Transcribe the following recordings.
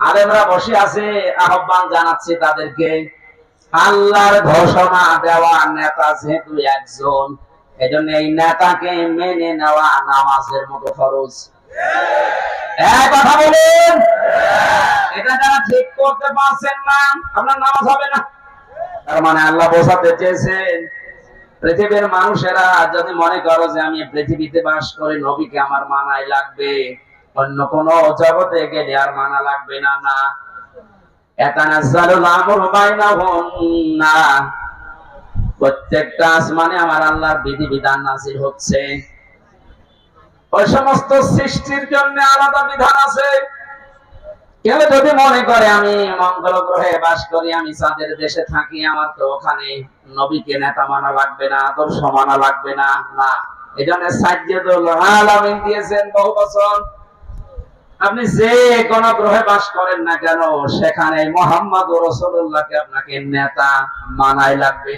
আলেমরা বসে আছে, আহ্বান জানাচ্ছি তাদেরকে। আল্লাহর ঘোষণা দেওয়া নেতা যেহেতু একজন, এজন্য এই নেতাকে মেনে নেওয়া নামাজের মতো না। তার মানে আল্লাহ বোঝাতে চেয়েছেন, পৃথিবীর মানুষেরা যদি মনে করো যে আমি পৃথিবীতে বাস করি নবীকে আমার মানায় লাগবে অন্য কোন জগতে গেলে আর মানা লাগবে না না। প্রত্যেকটা আসমানে আমার নাজিল হচ্ছে। ওই সমস্ত সৃষ্টির জন্য আলাদা বিধান আছে। কেউ যদি মনে করে, আমি মঙ্গল গ্রহে বাস করি, আমি চাঁদের দেশে থাকি, আমার তো ওখানে নবীকে নেতা মানা লাগবে না, আদর্শ মানা লাগবে না। না। এই জন্য সাজ্জাদুল আলামিন দিয়েছেন বহু বছর আপনি যে কোন গ্রহে বাস করেন না কেন, সেখানে মোহাম্মদ রসুল্লাহকে আপনাকে নেতা মানাই লাগবে।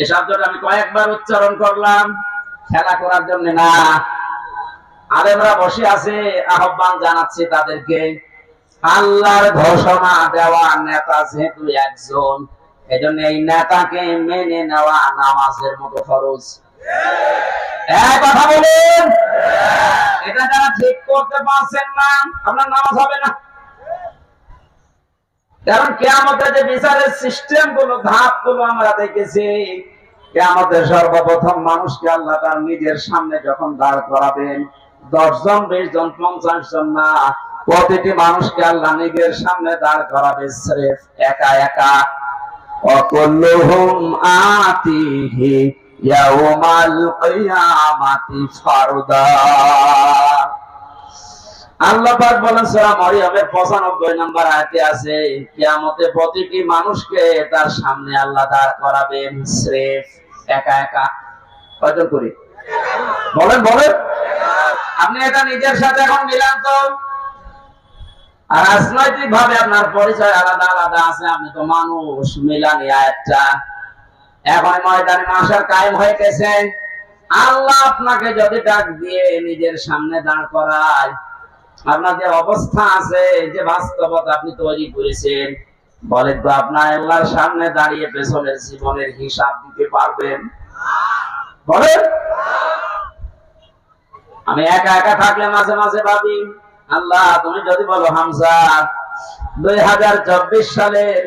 এই শব্দটা আমি কয়েকবার উচ্চারণ করলাম, খেলা করার জন্য না। আলেমরা বসে আছে, আহ্বান জানাচ্ছি তাদেরকে, আল্লাহর ঘোষণা দেওয়া নেতা যেহেতু একজন, এজন্য এই নেতাকে মেনে নেওয়া নামাজের মতো ফরজ। এক কথা বলুন। এটা যারা ঠিক করতে পারছেন না, আপনার নামাজ হবে না। কারণ যে বিচারের সিস্টেমগুলো ধাপগুলো আমরা দেখেছি সর্বপ্রথম মানুষকে আল্লাহ তার নিজের সামনে যখন দাঁড় করাবেন দশ জন বিশ জন পঞ্চাশ জন না, প্রতিটি মানুষকে আল্লাহ নিজের সামনে দাঁড় করাবে স্রেফ একা একা। অকুল্লুহুম আতিহি পাক বলেন, সূরা মরিয়মের 95 নম্বর আয়াতে আছে প্রতিটি মানুষকে তার সামনে আল্লাহ দাঁড় করাবেন একা একা। কয়জন বলেন বলেন। আপনি এটা নিজের সাথে এখন মিলান তো। রাজনৈতিক ভাবে আপনার পরিচয় আলাদা আলাদা আছে, আপনি তো মানুষ, মিলানি আয়াতটা। এখন ময়দানে মাসার কায়েম হয়ে গেছে আল্লাহ আপনাকে যদি ডাক দিয়ে নিজের সামনে দাঁড় করায়, আপনার যে অবস্থা আছে, যে বাস্তবতা আপনি তৈরি করেছেন, বলেন তো আপনার আল্লাহর সামনে দাঁড়িয়ে পেছনের জীবনের হিসাব দিতে পারবেন? বলেন। আমি একা একা থাকলে মাঝে মাঝে ভাবি, আল্লাহ তুমি যদি বলো হামজা, দুই হাজার চব্বিশ সালের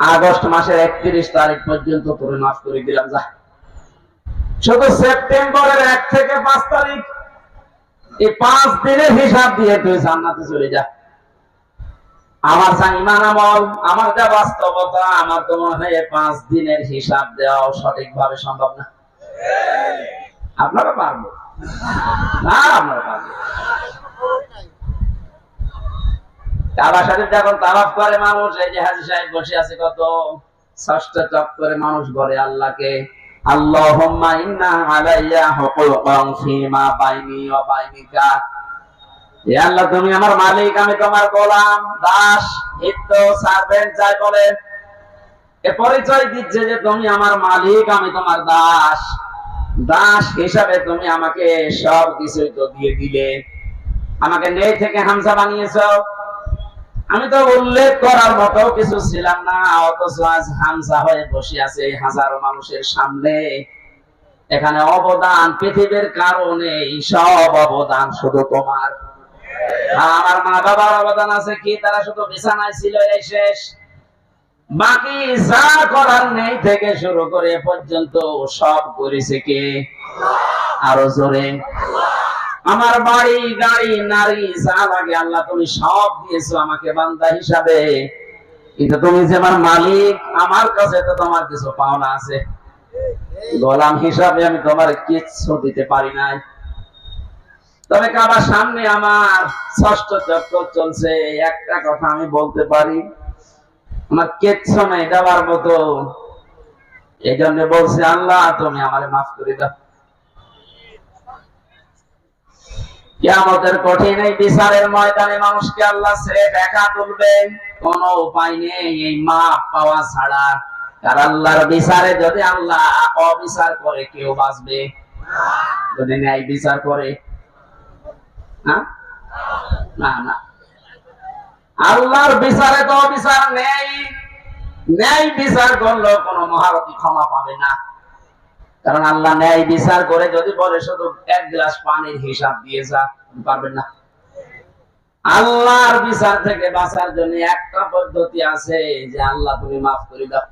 আগস্ট মাসের একত্রিশ তারিখ পর্যন্ত তোরে মাফ করে দিলাম, যা। শুধু সেপ্টেম্বরের এক থেকে পাঁচ তারিখ। এই পাঁচ দিনের হিসাব দিয়ে তুই জান্নাতে চলে যা। আমার ইমান আমল, আমার যা বাস্তবতা, আমার তো মনে হয় পাঁচ দিনের হিসাব দেওয়া সঠিক ভাবে সম্ভব না। আপনারা পারব না, আপনারা পারব কাবা শরীফ যখন তাওয়াফ করে মানুষ, এই যে হাজি সাহেব বসে আছে কত ষষ্ঠ চক্করে মানুষ বলে আল্লাহকে, আল্লাহুম্মা ইন্না আলাইয়া আল্লাহ, তুমি আমার মালিক, আমি তোমার গোলাম, দাস সার্ভেন্ট যাই বলে। এ পরিচয় দিচ্ছে যে তুমি আমার মালিক, আমি তোমার দাস। দাস হিসাবে তুমি আমাকে সব কিছুই তো দিয়ে দিলে। আমাকে নেই থেকে হামসা বানিয়েছো। আমি তো উল্লেখ করার মতো কিছু ছিলাম না, অথচ আজ হামসা হয়ে বসে আছে হাজারো মানুষের সামনে। এখানে অবদান পৃথিবীর কারণে সব অবদান শুধু তোমার। আমার মা বাবার অবদান আছে কি? তারা শুধু বিছানায় ছিল এই শেষ। বাকি যা করার নেই থেকে শুরু করে পর্যন্ত সব করেছে কে? আরও জোরে। আমার বাড়ি, গাড়ি, নারী, যা লাগে আল্লাহ তুমি সব দিয়েছ আমাকে বান্দা হিসাবে। কিন্তু তুমি যে আমার মালিক, আমার কাছে তো তোমার কিছু পাওনা আছে। গোলাম হিসাবে আমি তোমার কিচ্ছু দিতে পারি নাই। তবে কাবার সামনে আমার ষষ্ঠ চক্র চলছে, একটা কথা আমি বলতে পারি। আমার কিচ্ছু নেই দেওয়ার মতো। এই জন্য বলছে, আল্লাহ, তুমি আমার মাফ করে দাও। কিয়ামতের কঠিন এই বিচারের ময়দানে মানুষকে আল্লাহ ছেড়ে দেখা তুলবেন কোন উপায় নেই এই মাপ পাওয়া ছাড়া। আর আল্লাহর বিচারে যদি আল্লাহ অবিচার করে, কেউ বাঁচবে? যদি ন্যায় বিচার করে? না না। আল্লাহর বিচারে তো বিচার নেই। ন্যায় বিচার করলেও কোনো মহারথী ক্ষমা পাবে না। কারণ আল্লাহ ন্যায় বিচার করে যদি বলে শুধু এক গ্লাস পানির হিসাব দিয়ে যা পারবেন না। আল্লাহর বিচার থেকে বাঁচার জন্য একটা পদ্ধতি আছে যে, আল্লাহ তুমি মাফ করে দাও।